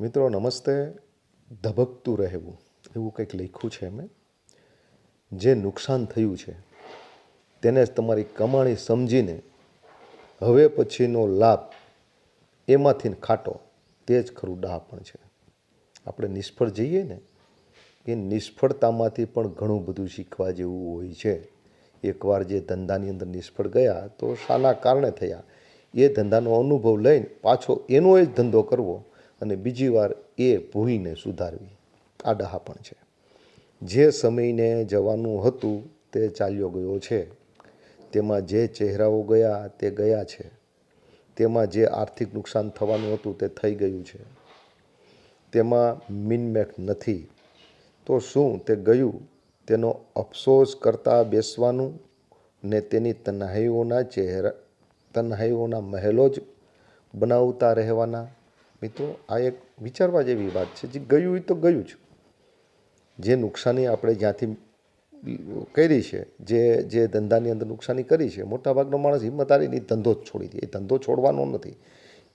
મિત્રો, નમસ્તે. ધબકતું રહેવું, એવું કંઈક લખ્યું છે મેં જે નુકસાન થયું છે, તેને તમારી કમાણી સમજીને હવે પછીનો લાભ એમાંથી ખાટો. તે જ ખરું ડહાપણ છે. આપણે નિષ્ફળ જઈએ ને, એ નિષ્ફળતામાંથી પણ ઘણું બધું શીખવા જેવું હોય છે. એકવાર જે ધંધાની અંદર નિષ્ફળ ગયા, તો શાના કારણે થયા. એ ધંધાનો અનુભવ લઈને પાછો એનો જ ધંધો કરવો. અને બીજી વાર એ ભૂલને સુધારવી. આ ડહાપણ છે. જે સમયને જવાનું હતું તે ચાલ્યો ગયો છે. તેમાં જે ચહેરાઓ ગયા તે ગયા છે. તેમાં જે આર્થિક નુકસાન થવાનું હતું તે થઈ ગયું છે. તેમાં મિનમેક નથી. તો શું તે ગયું? તેનો અફસોસ કરતાં બેસવાનું ને તેની તન્હાઈઓના ચહેરા, તન્હાઈઓના મહેલો જ બનાવતા રહેવાના? મિત્રો, આ એક વિચારવા જેવી વાત છે જે ગયું એ તો ગયું જ જે નુકસાની આપણે જ્યાંથી કરી છે, જે જે ધંધાની અંદર નુકસાની કરી છે, મોટાભાગનો માણસ હિંમત હારીને ધંધો જ છોડી દે. એ ધંધો છોડવાનો નથી.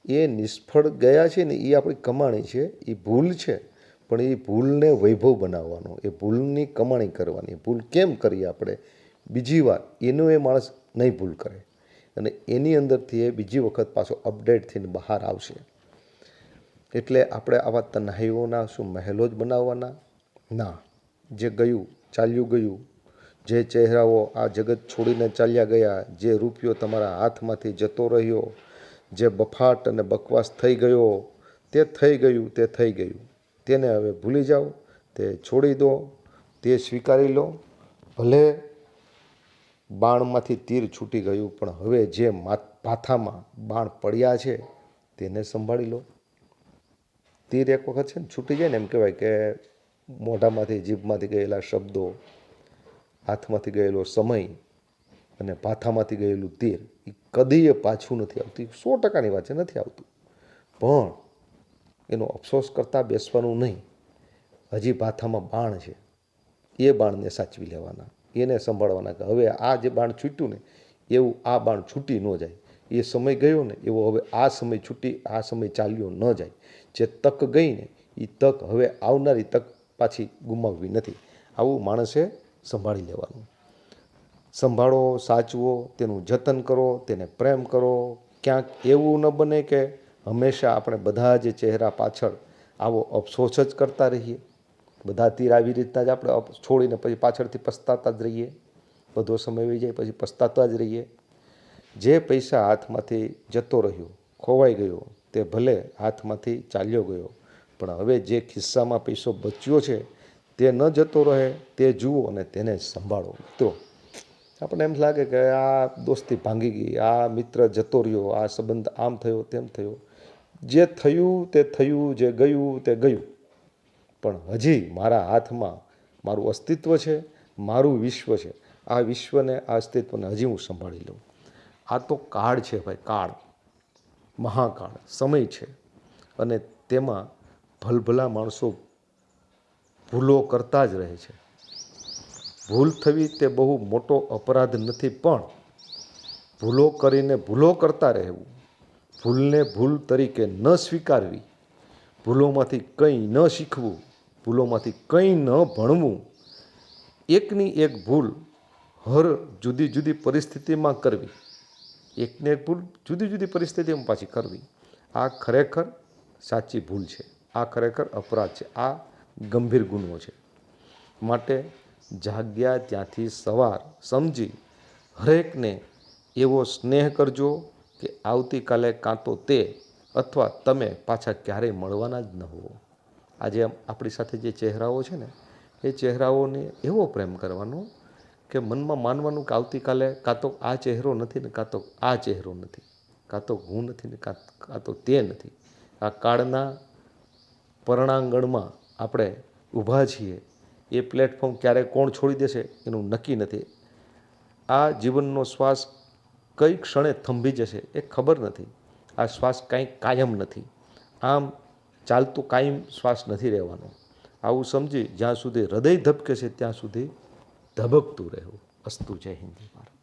એ નિષ્ફળ ગયા છે ને એ આપણી કમાણી છે એ ભૂલ છે, પણ એ ભૂલને વૈભવ બનાવવાનો, એ ભૂલની કમાણી કરવાની. ભૂલ કેમ કરીએ આપણે? બીજી વાર, એનો એ માણસ નહીં ભૂલ કરે. અને એની અંદરથી એ બીજી વખત પાછો અપડેટ થઈને બહાર આવશે. એટલે આપણે આવા તન્હાઈઓના શું મહેલો જ બનાવવાના? ના. જે ગયું, ચાલ્યું ગયું, જે ચહેરાઓ આ જગત છોડીને ચાલ્યા ગયા, જે રૂપિયો તમારા હાથમાંથી જતો રહ્યો, જે બફાટ અને બકવાસ થઈ ગયો, તે થઈ ગયું, તે થઈ ગયું. તેને હવે ભૂલી જાઓ, તે છોડી દો, તે સ્વીકારી લો. ભલે બાણમાંથી તીર છૂટી ગયું, પણ હવે જે માથામાં બાણ પડ્યા છે, તેને સંભાળી લો. તીર એક વખત છે ને છૂટી જાય ને એમ કહેવાય કે મોઢામાંથી, જીભમાંથી ગયેલા શબ્દો, હાથમાંથી ગયેલો સમય અને ભાથામાંથી ગયેલું તીર એ કદીય પાછું નથી આવતું. સો ટકાની વાત છે, નથી આવતું. પણ એનો અફસોસ કરતાં બેસવાનું નહીં. હજી ભાથામાં બાણ છે. એ બાણને સાચવી લેવાના. એને સંભાળવાના કે હવે આ જે બાણ છૂટ્યું ને, એવું આ બાણ છૂટી ન જાય. એ સમય ગયો ને, એવો હવે આ સમય છૂટી, આ સમય ચાલ્યો ન જાય. જે તક ગઈ ને એ તક હવે આવનારી તક પાછી ગુમાવવી નથી. આવું માણસે સંભાળી લેવાનું. સંભાળો, સાચવો, તેનું જતન કરો, તેને પ્રેમ કરો. ક્યાંક એવું ન બને કે હંમેશા આપણે બધા જ ચહેરા પાછળ આવો અફસોસ જ કરતા રહીએ. બધા તીર આવી રીતના જ આપણે છોડીને પછી પાછળથી પસ્તાતા જ રહીએ. બધો સમય વહી જાય પછી પસ્તાતા જ રહીએ. જે પૈસા હાથમાંથી જતો રહ્યો, ખોવાઈ ગયો તે ભલે હાથમાંથી ચાલ્યો ગયો, પણ હવે જે ખિસ્સામાં પૈસો બચ્યો છે, તે ન જતો રહે, તે જુઓ અને તેને સંભાળો. મિત્રો, આપણને એમ લાગે કે આ દોસ્તી ભાંગી ગઈ, આ મિત્ર જતો રહ્યો, આ સંબંધ આમ થયો, તેમ થયો. જે થયું તે થયું, જે ગયું તે ગયું. પણ હજી મારા હાથમાં મારું અસ્તિત્વ છે, મારું વિશ્વ છે. આ વિશ્વને, આ અસ્તિત્વને હજી હું સંભાળી લઉં. આ તો કાળ છે ભાઈ, કાળ. મહાકાળ, સમય છે. અને તેમાં ભલભલા માણસો ભૂલો કરતા જ રહે છે. ભૂલ થવી તે બહુ મોટો અપરાધ નથી, પણ ભૂલો કરીને ભૂલો કરતા રહેવું, ભૂલને ભૂલ તરીકે ન સ્વીકારવી, ભૂલોમાંથી કંઈ ન શીખવું, ભૂલોમાંથી કંઈ ન ભણવું, એકની એક ભૂલ હર જુદી જુદી પરિસ્થિતિમાં કરવી. એકને એક ભૂલ, જુદી જુદી પરિસ્થિતિમાં પાછી કરવી. આ ખરેખર સાચી ભૂલ છે. આ ખરેખર અપરાધ છે. આ ગંભીર ગુનો છે. માટે જાગ્યા ત્યાંથી સવાર સમજી હરેકને એવો સ્નેહ કરજો કે આવતીકાલે કાં તો તે અથવા તમે પાછા ક્યારેય મળવાના જ ન હોવો. આજે આપણી સાથે જે ચહેરાઓ છે ને, એ ચહેરાઓને એવો પ્રેમ કરવાનો કે મનમાં માનવાનું કે આવતીકાલે કાં તો આ ચહેરો નથી ને કાં તો આ ચહેરો નથી કાં તો હું નથી ને કાં તો તે નથી. આ કાળના પરણાંગણમાં આપણે ઊભા છીએ. એ પ્લેટફોર્મ ક્યારે કોણ છોડી દેશે એનું નક્કી નથી. આ જીવનનો શ્વાસ કઈ ક્ષણે થંભી જશે એ ખબર નથી. આ શ્વાસ કાંઈ કાયમ નથી. આમ ચાલતું કાયમ શ્વાસ નથી રહેવાનો. આવું સમજી જ્યાં સુધી હૃદય ધબકે છે ત્યાં સુધી ધબકતું રહેવું. અસ્તુ જય હિન્દી. ભારત